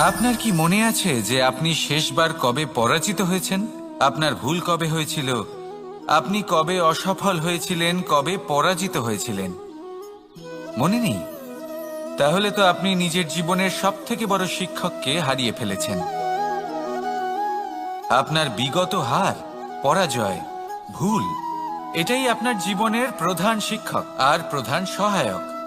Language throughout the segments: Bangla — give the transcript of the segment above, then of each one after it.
আপনার কি মনে আছে যে আপনি শেষবার কবে পরাজিত হয়েছেন? আপনার ভুল কবে হয়েছিল? আপনি কবে অসফল হয়েছিলেন? কবে পরাজিত হয়েছিলেন? মনে নেই? তাহলে তো আপনি নিজের জীবনের সব থেকে বড় শিক্ষককে হারিয়ে ফেলেছেন। আপনার বিগত হার, পরাজয়, ভুল, এটাই আপনার জীবনের প্রধান শিক্ষক আর প্রধান সহায়ক।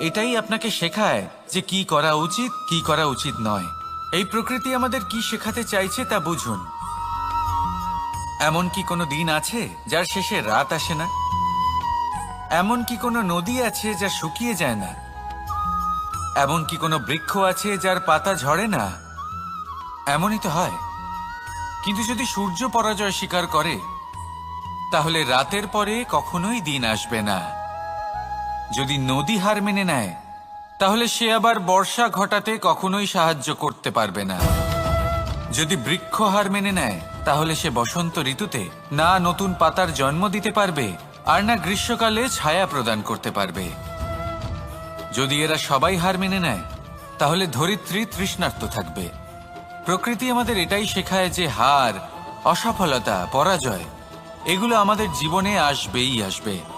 এটাই আপনাকে শেখায় যে কি করা উচিত, কি করা উচিত নয়। এই প্রকৃতি আমাদের কি শেখাতে চাইছে তা বুঝুন। এমন কি কোনো দিন আছে যার শেষে রাত আসে না? এমন কি কোনো নদী আছে যা শুকিয়ে যায় না? এমন কি কোনো বৃক্ষ আছে যার পাতা ঝরে না? এমনই তো হয়। কিন্তু যদি সূর্য পরাজয় স্বীকার করে, তাহলে রাতের পরে কখনোই দিন আসবে না। যদি নদী হার মেনে নেয়, তাহলে সে আবার বর্ষা ঘটাতে কখনোই সাহায্য করতে পারবে না। যদি বৃক্ষ হার মেনে নেয়, তাহলে সে বসন্ত ঋতুতে না নতুন পাতার জন্ম দিতে পারবে, আর না গ্রীষ্মকালে ছায়া প্রদান করতে পারবে। যদি এরা সবাই হার মেনে নেয়, তাহলে ধরিত্রী তৃষ্ণার্ত থাকবে। প্রকৃতি আমাদের এটাই শেখায় যে হার, অসফলতা, পরাজয়, এগুলো আমাদের জীবনে আসবেই আসবে।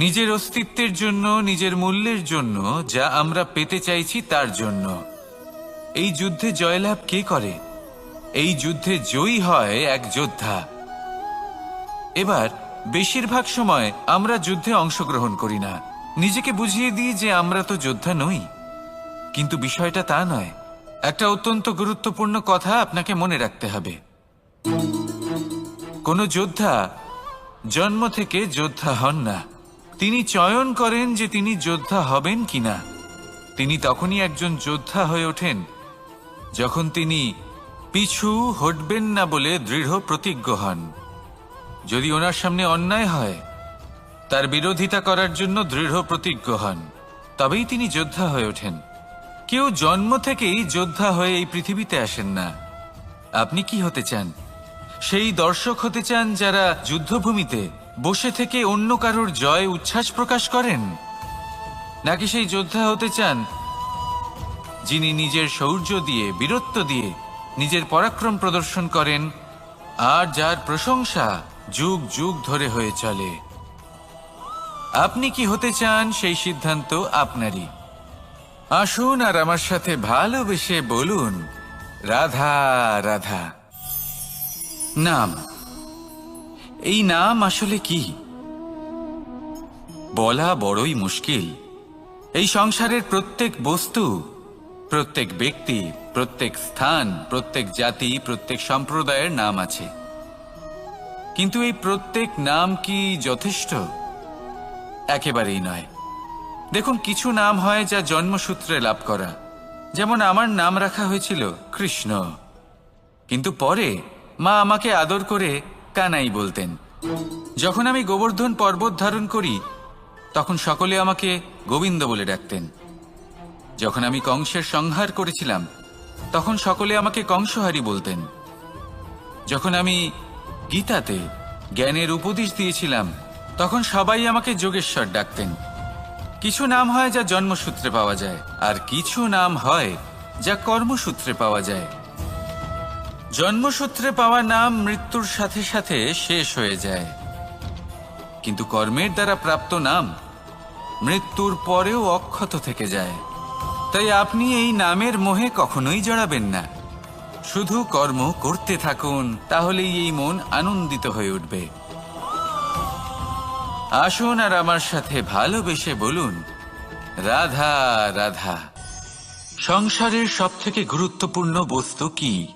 নিজের অস্তিত্বের জন্য, নিজের মূল্যের জন্য যা আমরা পেতে চাইছি তার জন্য। এই যুদ্ধে জয়লাভ কে করে? এই যুদ্ধে জয়ী হয় এক যোদ্ধা। এবার, বেশিরভাগ সময় আমরা যুদ্ধে অংশগ্রহণ করি না। নিজেকে বুঝিয়ে দিই যে আমরা তো যোদ্ধা নই। কিন্তু বিষয়টা তা নয়। একটা অত্যন্ত গুরুত্বপূর্ণ কথা আপনাকে মনে রাখতে হবে। কোনো যোদ্ধা জন্ম থেকে যোদ্ধা হন না। তিনি চয়ন করেন যে তিনি যোদ্ধা হবেন কিনা। তিনি তখনই একজন যোদ্ধা হয়ে ওঠেন, যখন তিনি পিছু হটবেন না বলে দৃঢ় প্রতিজ্ঞ হন। যদি ওনার সামনে অন্যায় হয়, তার বিরোধিতা করার জন্য দৃঢ় প্রতিজ্ঞ হন, তবেই তিনি যোদ্ধা হয়ে ওঠেন। কেউ জন্ম থেকেই যোদ্ধা হয়ে এই পৃথিবীতে আসেন না। আপনি কি হতে চান? সেই দর্শক হতে চান যারা যুদ্ধভূমিতে বসে থেকে অন্য কারোর জয় উচ্ছ্বাস প্রকাশ করেন? নাকি সেই যোদ্ধা হতে চান, যিনি নিজের শৌর্য দিয়ে, বীরত্ব দিয়ে নিজের পরাক্রম প্রদর্শন করেন, আর যার প্রশংসা যুগ যুগ ধরে হয়ে চলে? আপনি কি হতে চান সেই সিদ্ধান্ত আপনারই। আসুন আর আমার সাথে ভালোবেসে বলুন, রাধা রাধা। নাম এই নাম আসলে কি? বলা বড়ই মুশকিল। এই সংসারের প্রত্যেক বস্তু, প্রত্যেক ব্যক্তি, প্রত্যেক স্থান, প্রত্যেক জাতি, প্রত্যেক সম্প্রদায়ের নাম আছে। কিন্তু এই প্রত্যেক নাম কি যথেষ্ট? একেবারেই নয়। দেখুন, কিছু নাম হয় যা জন্মসূত্রে লাভ করা। যেমন আমার নাম রাখা হয়েছিল কৃষ্ণ। কিন্তু পরে মা আমাকে আদর করে কানাই বলতেন। যখন আমি গোবর্ধন পর্বত ধারণ করি, তখন সকলে আমাকে গোবিন্দ বলে ডাকতেন। যখন আমি কংসের সংহার করেছিলাম, তখন সকলে আমাকে কংসহারি বলতেন। যখন আমি গীতাতে জ্ঞানের উপদেশ দিয়েছিলাম, তখন সবাই আমাকে যোগেশ্বর ডাকতেন। কিছু নাম হয় যা জন্মসূত্রে পাওয়া যায়, আর কিছু নাম হয় যা কর্মসূত্রে পাওয়া যায়। জন্মসূত্রে পাওয়া নাম মৃত্যুর সাথে সাথে শেষ হয়ে যায়। কিন্তু কর্মের দ্বারা প্রাপ্ত নাম মৃত্যুর পরেও অক্ষত থেকে যায়। তাই আপনি এই নামের মোহে কখনোই জড়াবেন না। শুধু কর্ম করতে থাকুন, তাহলেই এই মন আনন্দিত হয়ে উঠবে। আসুন আর আমার সাথে ভালোবেসে বলুন, রাধা রাধা। সংসারের সবথেকে গুরুত্বপূর্ণ বস্তু কি?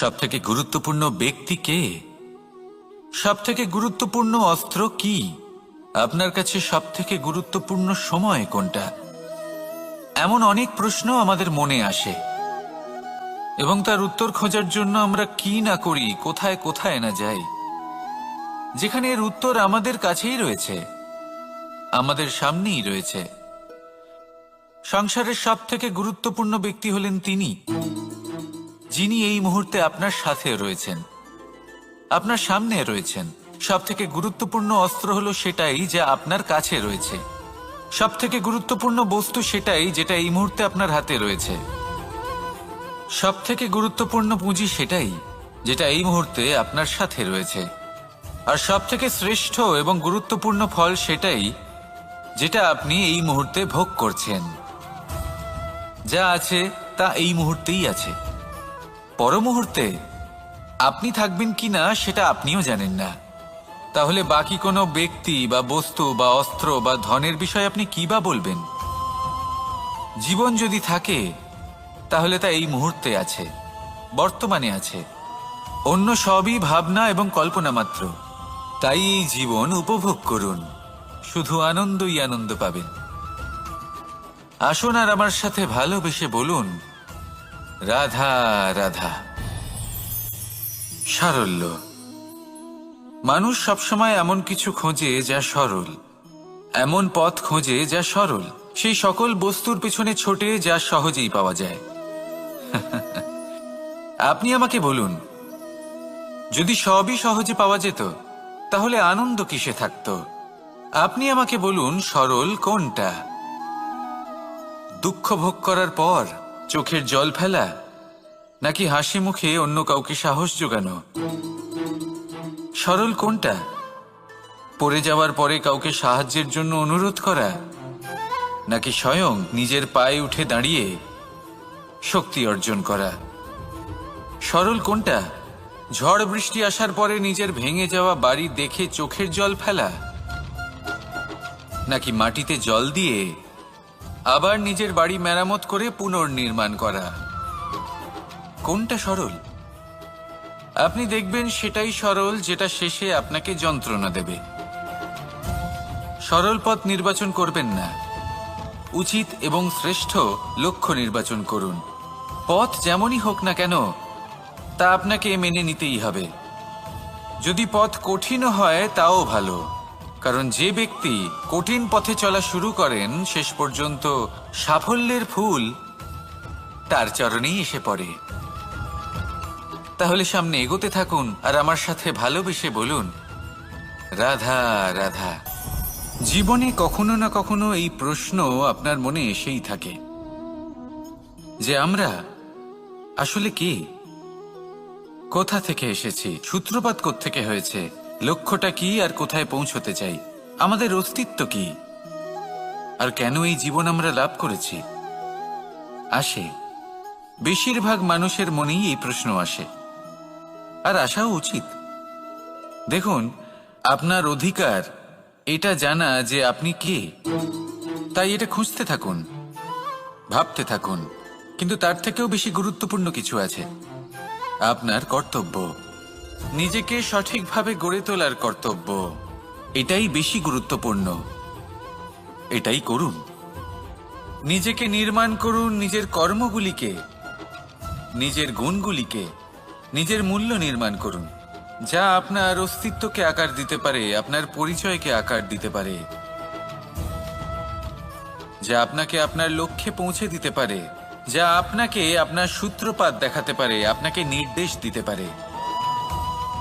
সব থেকে গুরুত্বপূর্ণ ব্যক্তি কে? সব থেকে গুরুত্বপূর্ণ অস্ত্র কি? আপনার কাছে সব থেকে গুরুত্বপূর্ণ সময় কোনটা? এমন অনেক প্রশ্ন আমাদের মনে আসে। এবং তার উত্তর খোঁজার জন্য আমরা কি না করি, কোথায় কোথায় না যাই। যেখানে এর উত্তর আমাদের কাছেই রয়েছে, আমাদের সামনেই রয়েছে। সংসারের সব থেকে গুরুত্বপূর্ণ ব্যক্তি হলেন তিনি। যিনি এই মুহূর্তে আপনার সাথে রয়েছেন, আপনার সামনে রয়েছেন। সব থেকে গুরুত্বপূর্ণ অস্ত্র হলো সেটাই যা আপনার কাছে রয়েছে। সব থেকে গুরুত্বপূর্ণ বস্তু সেটাই যেটা এই মুহূর্তে আপনার হাতে রয়েছে। সব থেকে গুরুত্বপূর্ণ পুঁজি সেটাই যেটা এই মুহূর্তে আপনার সাথে রয়েছে। আর সব থেকে শ্রেষ্ঠ এবং গুরুত্বপূর্ণ ফল সেটাই যেটা আপনি এই মুহূর্তে ভোগ করছেন। যা আছে তা এই মুহূর্তেই আছে। পর মুহূর্তে আপনি থাকবেন কি না, সেটা আপনিও জানেন না। তাহলে বাকি কোনো ব্যক্তি বা বস্তু বা অস্ত্র বা ধনের বিষয়ে আপনি কি বা বলবেন? জীবন যদি থাকে, তাহলে তা এই মুহূর্তে আছে, বর্তমানে আছে। অন্য সবই ভাবনা এবং কল্পনা মাত্র। তাই এই জীবন উপভোগ করুন, শুধু আনন্দই আনন্দ পাবেন। আসুন আর আমার সাথে ভালোবেসে বলুন রাধা রাধা। সারল্য। মানুষ সবসময় এমন কিছু খোঁজে যা সরল। এমন পথ খোঁজে যা সরল। সেই সকল বস্তুর পিছনে ছোটে যা সহজেই পাওয়া যায়। আপনি আমাকে বলুন, যদি সবই সহজে পাওয়া যেত, তাহলে আনন্দ কিসে থাকত? আপনি আমাকে বলুন, সরল কোনটা? দুঃখ ভোগ করার পর চোখের জল ফেলা? নাকি হাসি মুখে অন্য কাউকে সাহস যোগানো সরল কোনটা? পড়ে যাওয়ার পরে কাউকে সাহায্যের জন্য অনুরোধ করা? নাকি স্বয়ং নিজের পায়ে উঠে দাঁড়িয়ে শক্তি অর্জন করা? সরল কোনটা? ঝড় বৃষ্টি আসার পরে নিজের ভেঙে যাওয়া বাড়ি দেখে চোখের জল ফেলা? নাকি মাটিতে জল দিয়ে আবার নিজের বাড়ি মেরামত করে পুনর্নির্মাণ করা। কোনটা সরল? আপনি দেখবেন সেটাই সরল যেটা শেষে আপনাকে যন্ত্রণা দেবে। সরল পথ নির্বাচন করবেন না। উচিত এবং শ্রেষ্ঠ লক্ষ্য নির্বাচন করুন। পথ যেমনই হোক না কেন, তা আপনাকে মেনে নিতেই হবে। যদি পথ কঠিন হয়, তাও ভালো। কারণ যে ব্যক্তি কঠিন পথে চলা শুরু করেন, শেষ পর্যন্ত সাফল্যের ফুল তার চরণেই এসে পড়ে। তাহলে সামনে এগোতে থাকুন আর আমার সাথে ভালোবেসে বলুন, রাধা রাধা, জীবনে কখনো না কখনো এই প্রশ্ন আপনার মনে এসেই থাকে। যে আমরা আসলে কি? কোথা থেকে এসেছি? সূত্রপাত থেকে হয়েছে? লক্ষ্যটা কি আর কোথায় পৌঁছতে চাই? আমাদের অস্তিত্ব কি? আর কেন এই জীবন আমরা লাভ করেছি? আসে। বেশিরভাগ মানুষের মনেই এই প্রশ্ন আসে। আর আসাও উচিত। দেখুন, আপনার অধিকার, এটা জানা যে আপনি কে। তাই এটা খুঁজতে থাকুন, ভাবতে থাকুন। কিন্তু তার থেকেও বেশি গুরুত্বপূর্ণ কিছু আছে। আপনার কর্তব্য। নিজেকে সঠিকভাবে গড়ে তোলার কর্তব্য। এটাই বেশি গুরুত্বপূর্ণ। এটাই করুন। নিজেকে নির্মাণ করুন নিজের কর্মগুলিকে, নিজের গুণগুলিকে, নিজের মূল্য নির্মাণ করুন। যা আপনার অস্তিত্বকে আকার দিতে পারে, আপনার পরিচয়কে আকার দিতে পারে। যা আপনাকে আপনার লক্ষ্যে পৌঁছে দিতে পারে, যা আপনাকে আপনার সূত্রপাত দেখাতে পারে, আপনাকে নির্দেশ দিতে পারে।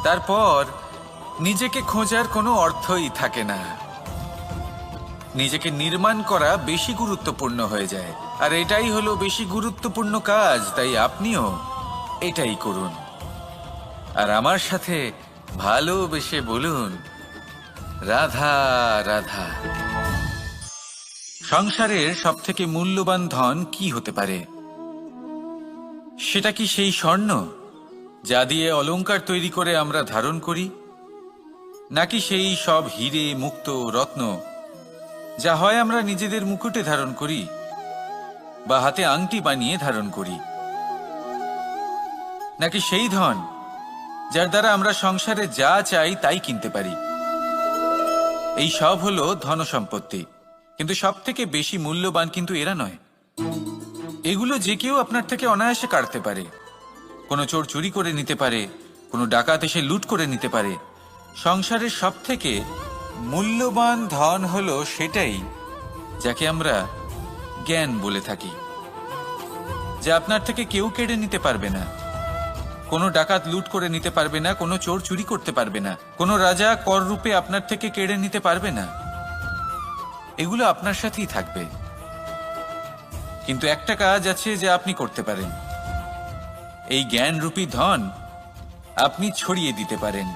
তারপর নিজেকে খোঁজার কোনো অর্থই থাকে না। নিজেকে নির্মাণ করা বেশি গুরুত্বপূর্ণ হয়ে যায়। আর এটাই হলো বেশি গুরুত্বপূর্ণ কাজ, তাই আপনিও এটাই করুন। আর আমার সাথে ভালোবেসে বলুন, রাধা রাধা। সংসারের সব থেকে মূল্যবান ধন কি হতে পারে? সেটা কি সেই স্বর্ণ? যা দিয়ে অলংকার তৈরি করে আমরা ধারণ করি, নাকি সেই সব হিরে, মুক্ত রত্ন যা হয় আমরা নিজেদের মুকুটে ধারণ করি বা হাতে আংটি বানিয়ে ধারণ করি? নাকি সেই ধন যার দ্বারা আমরা সংসারে যা চাই তাই কিনতে পারি? এই সব হলো ধন সম্পত্তি কিন্তু সব থেকে বেশি মূল্যবান কিন্তু এরা নয়। এগুলো যে কেউ আপনার থেকে অনায়াসে কাটতে পারে। কোনো চোর চুরি করে নিতে পারে, কোনো ডাকাত এসে লুট করে নিতে পারে। সংসারের সব থেকে মূল্যবান ধন হলো সেটাই, যাকে আমরা জ্ঞান বলে থাকি, যে আপনার থেকে কেউ কেড়ে নিতে পারবে না। কোনো ডাকাত লুট করে নিতে পারবে না, কোনো চোর চুরি করতে পারবে না, কোনো রাজা কর রূপে আপনার থেকে কেড়ে নিতে পারবে না। এগুলো আপনার সাথেই থাকবে। কিন্তু একটা কাজ আছে যে আপনি করতে পারেন। এই জ্ঞানরূপী ধন আপনি ছড়িয়ে দিতে পারেন।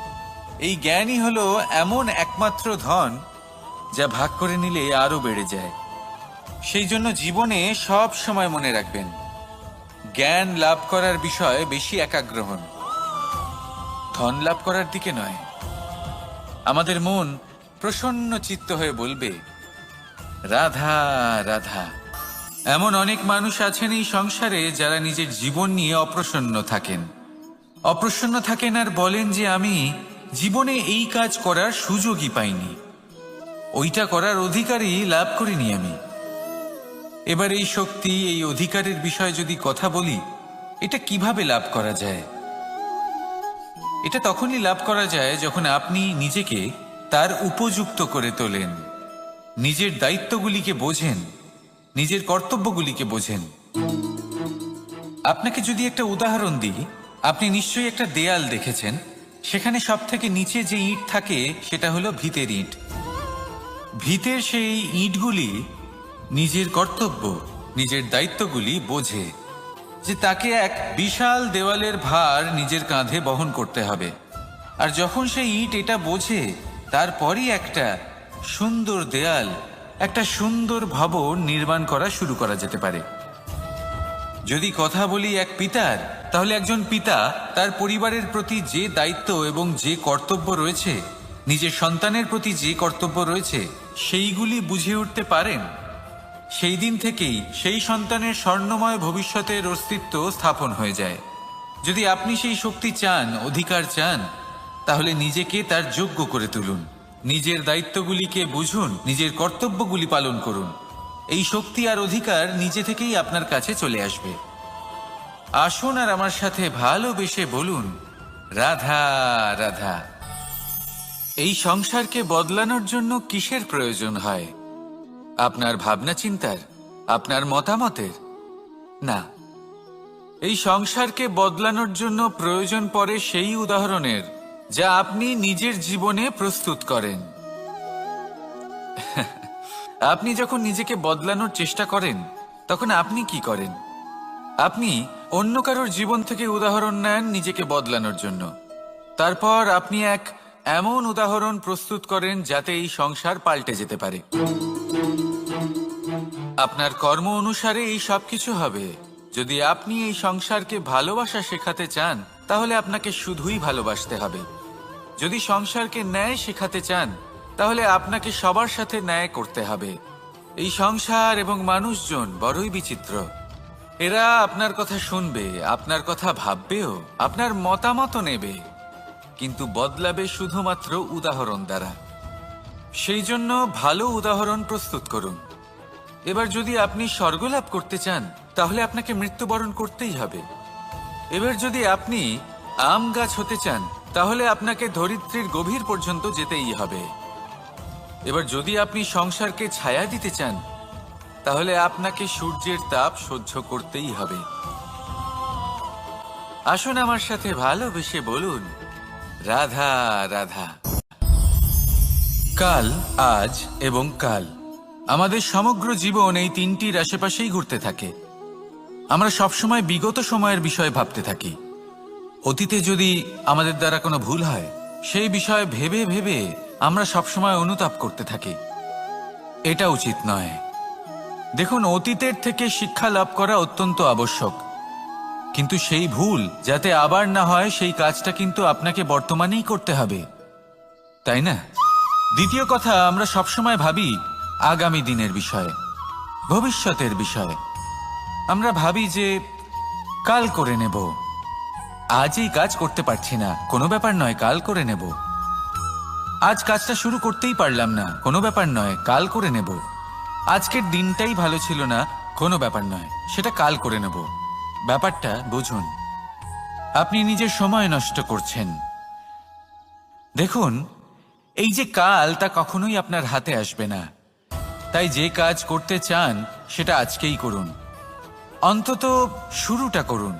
এই জ্ঞানই হলো এমন একমাত্র ধন যা ভাগ করে নিলে আরও বেড়ে যায়। সেই জন্য জীবনে সব সময় মনে রাখবেন, জ্ঞান লাভ করার বিষয়ে বেশি একাগ্র হন। ধন লাভ করার দিকে নয়, আমাদের মন প্রসন্ন চিত্ত হয়ে বলবে, রাধা রাধা। এমন অনেক মানুষ আছেন এই সংসারে যারা নিজের জীবন নিয়ে অপ্রসন্ন থাকেন। অপ্রসন্ন থাকেন আর বলেন যে আমি জীবনে এই কাজ করার সুযোগই পাইনি। ওইটা করার অধিকারই লাভ করিনি আমি। এবার এই শক্তি, এই অধিকারের বিষয়ে যদি কথা বলি, এটা কীভাবে লাভ করা যায়? এটা তখনই লাভ করা যায় যখন আপনি নিজেকে তার উপযুক্ত করে তোলেন। নিজের দায়িত্বগুলিকে বোঝেন। নিজের কর্তব্যগুলিকে বোঝেন। আপনাকে যদি একটা উদাহরণ দিই, আপনি নিশ্চয়ই একটা দেয়াল দেখেছেন। সেখানে সব থেকে নিচে যে ইট থাকে, সেটা হলো ভিতের ইট। ভিতের সেই ইটগুলি নিজের কর্তব্য, নিজের দায়িত্বগুলি বোঝে যে তাকে এক বিশাল দেওয়ালের ভার নিজের কাঁধে বহন করতে হবে। আর যখন সেই ইট এটা বোঝে, তারপরই একটা সুন্দর দেয়াল একটা সুন্দর ভবন নির্মাণ করা শুরু করা যেতে পারে। যদি কথা বলি এক পিতার, তাহলে একজন পিতা তার পরিবারের প্রতি যে দায়িত্ব এবং যে কর্তব্য রয়েছে, নিজের সন্তানের প্রতি যে কর্তব্য রয়েছে, সেইগুলি বুঝে উঠতে পারেন। সেই দিন থেকেই সেই সন্তানের স্বর্ণময় ভবিষ্যতের অস্তিত্ব স্থাপন হয়ে যায়। যদি আপনি সেই শক্তি চান, অধিকার চান, তাহলে নিজেকে তার যোগ্য করে তুলুন। নিজের দায়িত্বগুলিকে বুঝুন, নিজের কর্তব্যগুলি পালন করুন। এই শক্তি আর অধিকার নিজে থেকেই আপনার কাছে চলে আসবে। আসুন আর আমার সাথে ভালোবেসে বলুন, রাধা রাধা। এই সংসারকে বদলানোর জন্য কিসের প্রয়োজন হয়? আপনার ভাবনা চিন্তার, আপনার মতামতের? না। এই সংসারকে বদলানোর জন্য প্রয়োজন পড়ে সেই উদাহরণের। যা আপনি নিজের জীবনে প্রস্তুত করেন। আপনি যখন নিজেকে বদলানোর চেষ্টা করেন, তখন আপনি কি করেন? আপনি অন্য কারোর জীবন থেকে উদাহরণ নেন নিজেকে বদলানোর জন্য। তারপর আপনি এক এমন উদাহরণ প্রস্তুত করেন যাতে এই সংসার পাল্টে যেতে পারে। আপনার কর্ম অনুসারে এই সব কিছু হবে। যদি আপনি এই সংসারকে ভালোবাসা শেখাতে চান, তাহলে আপনাকে শুধুই ভালোবাসতে হবে। যদি সংসারকে ন্যায় শেখাতে চান, তাহলে আপনাকে সবার সাথে ন্যায় করতে হবে। এই সংসার এবং মানুষজন বড়ই বিচিত্র। এরা আপনার কথা শুনবে, আপনার কথা ভাববেও, আপনার মতামত নেবে। কিন্তু বদলাবে শুধুমাত্র উদাহরণ দ্বারা। সেই জন্য ভালো উদাহরণ প্রস্তুত করুন। এবার যদি আপনি স্বর্গলাভ করতে চান, তাহলে আপনাকে মৃত্যুবরণ করতেই হবে। এবার যদি আপনি আম গাছ হতে চান তাহলে আপনাকে ধরিত্রীর গভীর পর্যন্ত যেতেই হবে। এবার যদি আপনি সংসারকে ছায়া দিতে চান, তাহলে আপনাকে সূর্যের তাপ সহ্য করতেই হবে। আসুন আমার সাথে ভালোবেসে বলুন, রাধা রাধা। কাল, আজ এবং কাল, আমাদের সমগ্র জীবন এই তিনটির আশেপাশেই ঘুরতে থাকে। আমরা সবসময় বিগত সময়ের বিষয়ে ভাবতে থাকি। অতীতে যদি আমাদের দ্বারা কোনো ভুল হয়, সেই বিষয়ে ভেবে ভেবে আমরা সবসময় অনুতাপ করতে থাকি। এটা উচিত নয়। দেখুন, অতীতের থেকে শিক্ষা লাভ করা অত্যন্ত আবশ্যক। কিন্তু সেই ভুল, যাতে আবার না হয়, সেই কাজটা কিন্তু আপনাকে বর্তমানেই করতে হবে। তাই না? দ্বিতীয় কথা, আমরা সবসময় ভাবি আগামী দিনের বিষয়ে, ভবিষ্যতের বিষয়ে। আমরা ভাবি যে, কাল করে নেব। আজ এই কাজ করতে পারছি না। কোনো ব্যাপার নয়, কাল করে নেব। আজ কাজটা শুরু করতেই পারলাম না। কোনো ব্যাপার নয়, কাল করে নেব। আজকের দিনটাই ভালো ছিল না, কোনো ব্যাপার নয়। সেটা কাল করে নেব। ব্যাপারটা বুঝুন। আপনি নিজের সময় নষ্ট করছেন। দেখুন, এই যে কাল, তা কখনোই আপনার হাতে আসবে না। তাই যে কাজ করতে চান, সেটা আজকেই করুন। অন্তত শুরুটা করুন।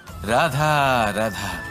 রাধা রাধা